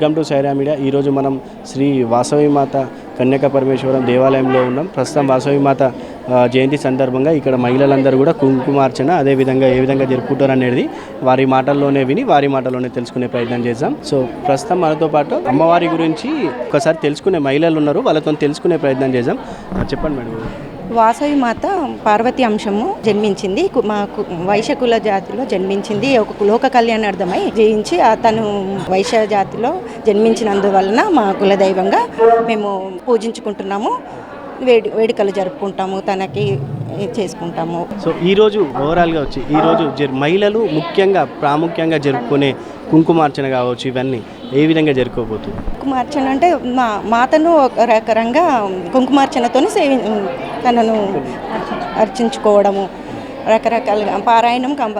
Welcome to Sye Raa media. ఈరోజు మనం శ్రీ వాసవి మాత కన్యక పరమేశ్వరం దేవాలయంలో ఉన్నాం. ప్రస్తుతం వాసవి మాత జయంతి సందర్భంగా ఇక్కడ మహిళలందరూ కూడా కుంకుమార్చన అదేవిధంగా ఏ విధంగా జరుపుకుంటారు అనేది వారి మాటల్లోనే విని వారి మాటల్లోనే తెలుసుకునే ప్రయత్నం చేద్దాం. సో ప్రస్తుతం మనతో పాటు అమ్మవారి గురించి ఒకసారి తెలుసుకునే మహిళలు ఉన్నారు. వాళ్ళతో తెలుసుకునే ప్రయత్నం చేద్దాం. చెప్పండి మేడం. వాసవి మాత పార్వతి అంశము జన్మించింది. కు- మా కు- వైశ్య కుల జాతిలో జన్మించింది. ఒక లోక కళ్యాణార్థమై జయించి అతను తను వైశ్య జాతిలో జన్మించినందువలన మా కులదైవంగా మేము పూజించుకుంటున్నాము. వేడి వేడుకలు జరుపుకుంటాము. తనకి చేసుకుంటాము. సో ఈరోజు ఓవరాల్గా వచ్చి ఈరోజు మహిళలు ముఖ్యంగా ప్రాముఖ్యంగా జరుపుకునే కుంకుమార్చన కావచ్చు ఇవన్నీ ఏ విధంగా జరుపుకోబోతుంది? కుంకుమార్చన అంటే మా మాతను ఒక రకంగా కుంకుమార్చనతోనే సేవి తనను అర్చించుకోవడము. రకరకాలుగా పారాయణం కంప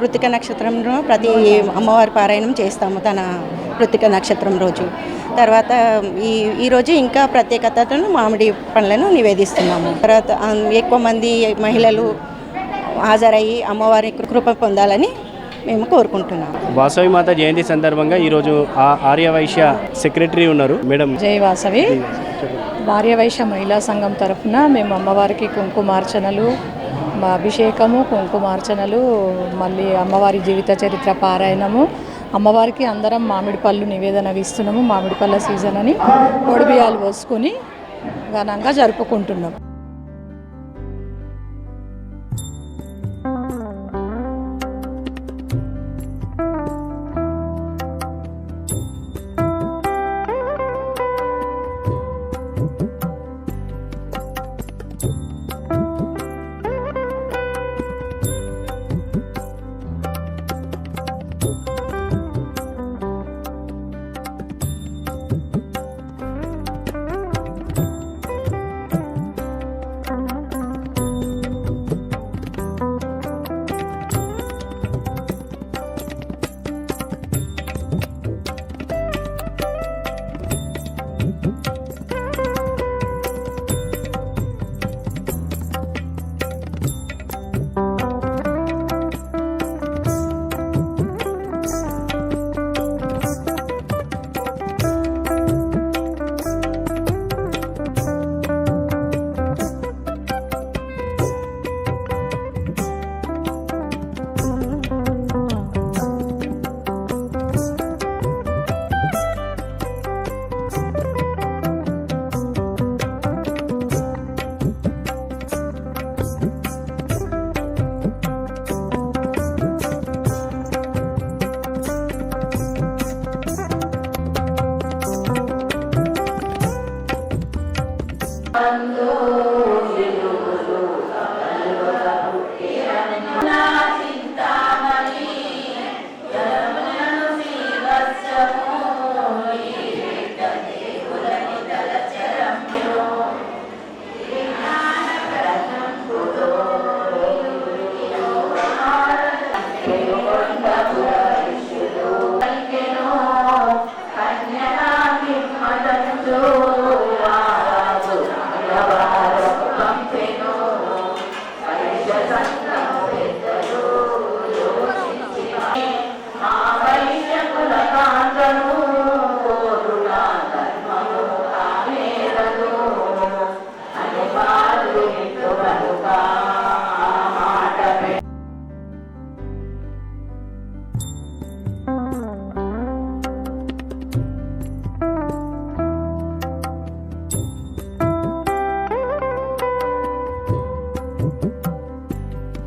కృతిక నక్షత్రంలో ప్రతి అమ్మవారి పారాయణం చేస్తాము తన కృతిక నక్షత్రం రోజు. తర్వాత ఈ ఈరోజు ఇంకా ప్రత్యేకతను మామిడి పండ్లను నివేదిస్తున్నాము. తర్వాత ఎక్కువ మంది మహిళలు హాజరయ్యి అమ్మవారి కృప పొందాలని మేము కోరుకుంటున్నాము. వాసవి మాత జయంతి సందర్భంగా ఈరోజు ఆ ఆర్యవైశ్య సెక్రటరీ ఉన్నారు. మేడం జై వాసవి. భార్యవైశ్య మహిళా సంఘం తరఫున మేము అమ్మవారికి కుంకుమార్చనలు మా అభిషేకము కుంకుమార్చనలు మళ్ళీ అమ్మవారి జీవిత చరిత్ర పారాయణము అమ్మవారికి అందరం మామిడి పళ్ళు నివేదన ఇస్తున్నాము మామిడి పళ్ళ సీజన్ అని పొడిబియ్యాలు పోసుకొని ఘనంగా జరుపుకుంటున్నాం. జై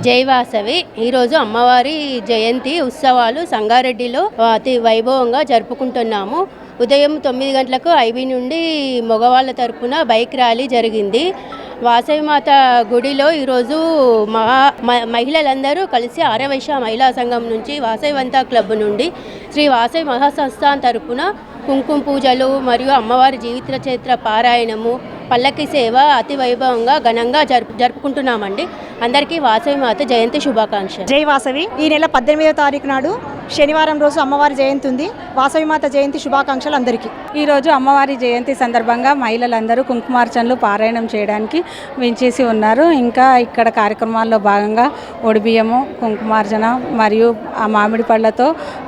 జైవాసవి ఈరోజు అమ్మవారి జయంతి ఉత్సవాలు సంగారెడ్డిలో అతి వైభవంగా జరుపుకుంటున్నాము. ఉదయం తొమ్మిది గంటలకు ఐబీ నుండి మగవాళ్ళ తరపున బైక్ ర్యాలీ జరిగింది. వాసవిమాత గుడిలో ఈరోజు మహా మ- మహిళలందరూ కలిసి ఆరవైశ్య మహిళా సంఘం నుంచి వాసవివంత క్లబ్ నుండి శ్రీ వాసవి మహాసంస్థాన్ తరపున కుంకుమ పూజలు మరియు అమ్మవారి జీవిత చరిత్ర పారాయణము పల్లకి సేవ అతి వైభవంగా ఘనంగా జరుపు జరుపుకుంటున్నామండి. అందరికీ వాసవి మాత జయంతి శుభాకాంక్షలు. జై వాసవి. ఈ నెల పద్దెనిమిదవ తారీఖు నాడు శనివారం రోజు అమ్మవారి జయంతి ఉంది. వాసవిమాత జయంతి శుభాకాంక్షలు అందరికీ. ఈరోజు అమ్మవారి జయంతి సందర్భంగా మహిళలందరూ కుంకుమార్చనలు పారాయణం చేయడానికి వించేసి ఉన్నారు. ఇంకా ఇక్కడ కార్యక్రమాల్లో భాగంగా ఒడిబియ్యము కుంకుమార్చన మరియు ఆ మామిడి పళ్ళతో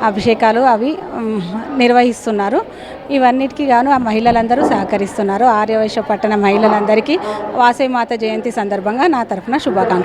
అభిషేకాలు అవి నిర్వహిస్తున్నారు. ఇవన్నిటికీ గాను ఆ మహిళలందరూ సహకరిస్తున్నారు. ఆర్యవైశ్య పట్టణ మహిళలందరికీ వాసవిమాత జయంతి సందర్భంగా నా తరఫున శుభాకాంక్షలు.